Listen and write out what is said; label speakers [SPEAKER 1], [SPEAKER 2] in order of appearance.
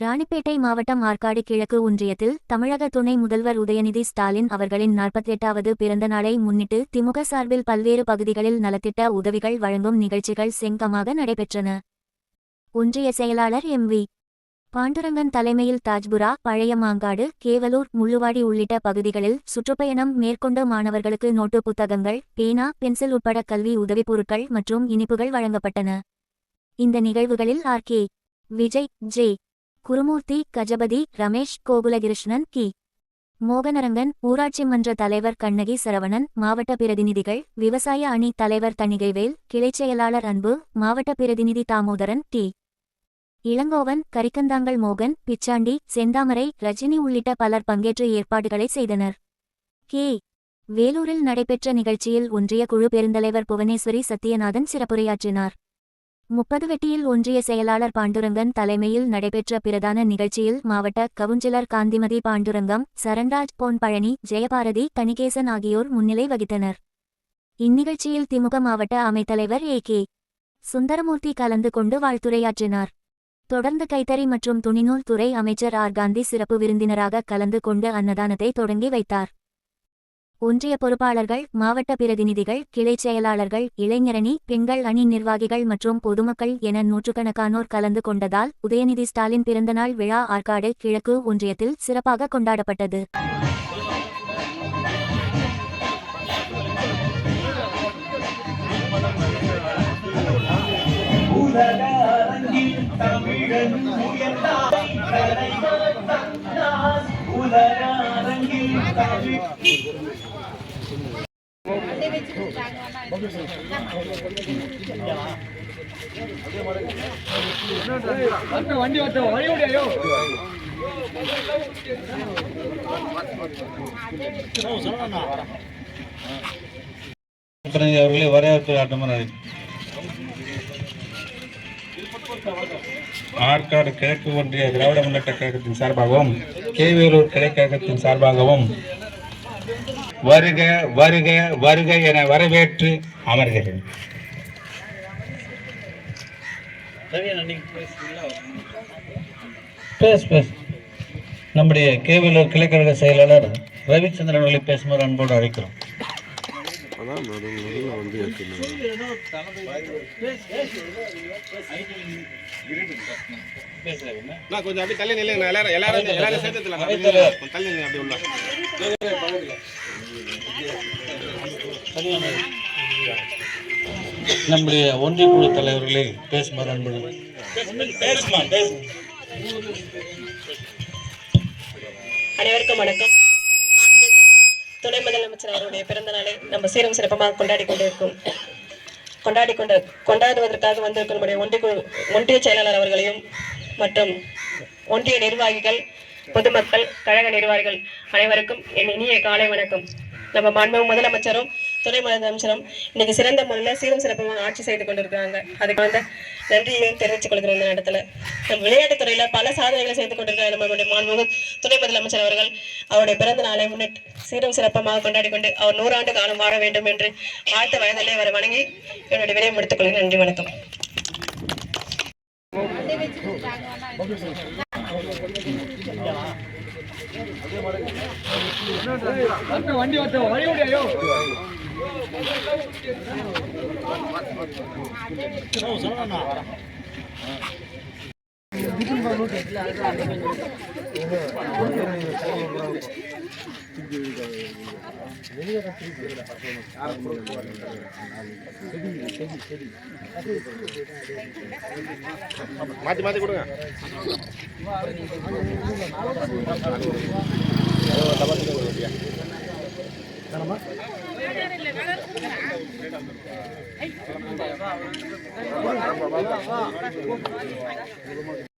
[SPEAKER 1] ராணிப்பேட்டை மாவட்டம் ஆற்காடு கிழக்கு ஒன்றியத்தில் தமிழக துணை முதல்வர் உதயநிதி ஸ்டாலின் அவர்களின் நாற்பத்தெட்டாவது பிறந்த நாளை முன்னிட்டு திமுக சார்பில் பல்வேறு பகுதிகளில் நலத்திட்ட உதவிகள் வழங்கும் நிகழ்ச்சிகள் செங்கமாக நடைபெற்றன. ஒன்றிய செயலாளர் எம் வி. பாண்டுரங்கன் தலைமையில் தாஜ்புரா பழைய மாங்காடு கேவலூர் முள்ளுவாடி உள்ளிட்ட பகுதிகளில் சுற்றுப்பயணம் மேற்கொண்ட மாணவர்களுக்கு நோட்டு புத்தகங்கள் பேனா பென்சில் உட்பட கல்வி உதவிப் பொருட்கள் மற்றும் இனிப்புகள் வழங்கப்பட்டன. இந்த நிகழ்வுகளில் R K. Vijay J. Gurumurthy Gajapathi Ramesh Gokulakrishnan கி. மோகனரங்கன் ஊராட்சி மன்ற தலைவர் கண்ணகி சரவணன் மாவட்ட பிரதிநிதிகள் விவசாய அணி தலைவர் தணிகைவேல் கிளைச் செயலாளர் அன்பு மாவட்ட பிரதிநிதி தாமோதரன் டி. இளங்கோவன் கரிக்கந்தாங்கல் மோகன் பிச்சாண்டி செந்தாமரை ரஜினி உள்ளிட்ட பலர் பங்கேற்று ஏற்பாடுகளை செய்தனர். கே. வேலூரில் நடைபெற்ற நிகழ்ச்சியில் ஒன்றிய குழு பெருந்தலைவர் புவனேஸ்வரி சத்யநாதன் சிறப்புரையாற்றினார். முப்பது வெட்டியில் ஒன்றிய செயலாளர் பாண்டுரங்கன் தலைமையில் நடைபெற்ற பிரதான நிகழ்ச்சியில் மாவட்ட கவுன்சிலர் காந்திமதி பாண்டுரங்கம் சரண்ராஜ் பொன் பழனி ஜெயபாரதி கணிகேசன் ஆகியோர் முன்னிலை வகித்தனர். இந்நிகழ்ச்சியில் திமுக மாவட்ட அமைத்தலைவர் ஏ கே. சுந்தரமூர்த்தி கலந்து கொண்டு வாழ்த்துரையாற்றினார். தொடர்ந்து கைத்தறி மற்றும் துணிநூல் துறை அமைச்சர் ஆர். காந்தி சிறப்பு விருந்தினராக கலந்து கொண்டு அன்னதானத்தை தொடங்கி வைத்தார். ஒன்றிய பொறுப்பாளர்கள் மாவட்ட பிரதிநிதிகள் கிளைச் செயலாளர்கள் இளைஞரணி பெண்கள் அணி நிர்வாகிகள் மற்றும் பொதுமக்கள் என நூற்றுக்கணக்கானோர் கலந்து கொண்டதால் உதயநிதி ஸ்டாலின் பிறந்தநாள் விழா ஆற்காடு கிழக்கு ஒன்றியத்தில் சிறப்பாக கொண்டாடப்பட்டது.
[SPEAKER 2] தமிழன் உயர்ந்தாய்
[SPEAKER 3] வண்டி வச்ச வழி விடையோ
[SPEAKER 4] பிரதிநிதி அவர்களை வரவேற்பு ஆட்டமாக ஆற்காடு கிழக்கு ஒன்றிய திராவிட முன்னேற்ற கழகத்தின் சார்பாகவும் கேவேலூர் கிளைக்கழகத்தின் சார்பாகவும் வருக வருக வருக என வரவேற்று அமர்கிறேன். பேஸ் பேஸ் நம்முடைய கேவலூர் கிளைக்கழக செயலாளர் ரவிச்சந்திரன் அவர்களை பேசுமாறு அன்போடு அழைக்கிறோம்.
[SPEAKER 5] அதான் நடு நடுவில் வந்து
[SPEAKER 6] நான் கொஞ்சம் அப்படியே தள்ளி நில்லுங்க எல்லாரும் எல்லாரும் எல்லாரும் சேர்த்துலாம் கொஞ்சம் தள்ளி நில்லுங்க அப்படியே உள்ள.
[SPEAKER 4] நம்முடைய ஒன்றிய குழு தலைவர்களை பேசுமாறு அன்போடு பேசுமா பேசு
[SPEAKER 7] அனைவருக்கும் வணக்கம். துணை முதலமைச்சர் அவருடைய பிறந்த நாளை நம்ம சீரம் சிறப்பமாக கொண்டாடி கொண்டிருக்கும். கொண்டாடி கொண்டு கொண்டாடுவதற்காக வந்திருக்கும் நம்முடைய ஒன்றிய ஒன்றிய செயலாளர் அவர்களையும் மற்றும் ஒன்றிய நிர்வாகிகள் பொதுமக்கள் கழக நிர்வாகிகள் அனைவருக்கும் என் இனிய காலை வணக்கம். நம்ம மாண்பு முதலமைச்சரும் துணை முதலமைச்சரும் இன்னைக்கு சிறந்த முறையில் சீரும் சிறப்பமாக ஆட்சி செய்து கொண்டிருக்காங்க அதுக்கு வந்து நன்றியையும் தெரிவித்துக் கொள்கிறோம் இந்த இடத்துல நம்ம விளையாட்டுத் துறையில பல சாதனைகளை செய்து கொண்டிருக்காங்க நம்மளுடைய மாண்புமிகு துணை முதலமைச்சர் அவர்கள். அவருடைய பிறந்த நாளை முன்னிட்டு சீரும் சிறப்பமாக கொண்டாடி கொண்டு அவர் நூறாண்டு காலம் வாழ வேண்டும் என்று வாழ்த்த வயதிலே அவரை வணங்கி என்னுடைய விடையை முடித்துக் கொள்கிறேன். நன்றி வணக்கம்.
[SPEAKER 3] வண்டி வச்ச வழி
[SPEAKER 6] மாத்தி மாத்தி கொடுங்க. வேணாமா?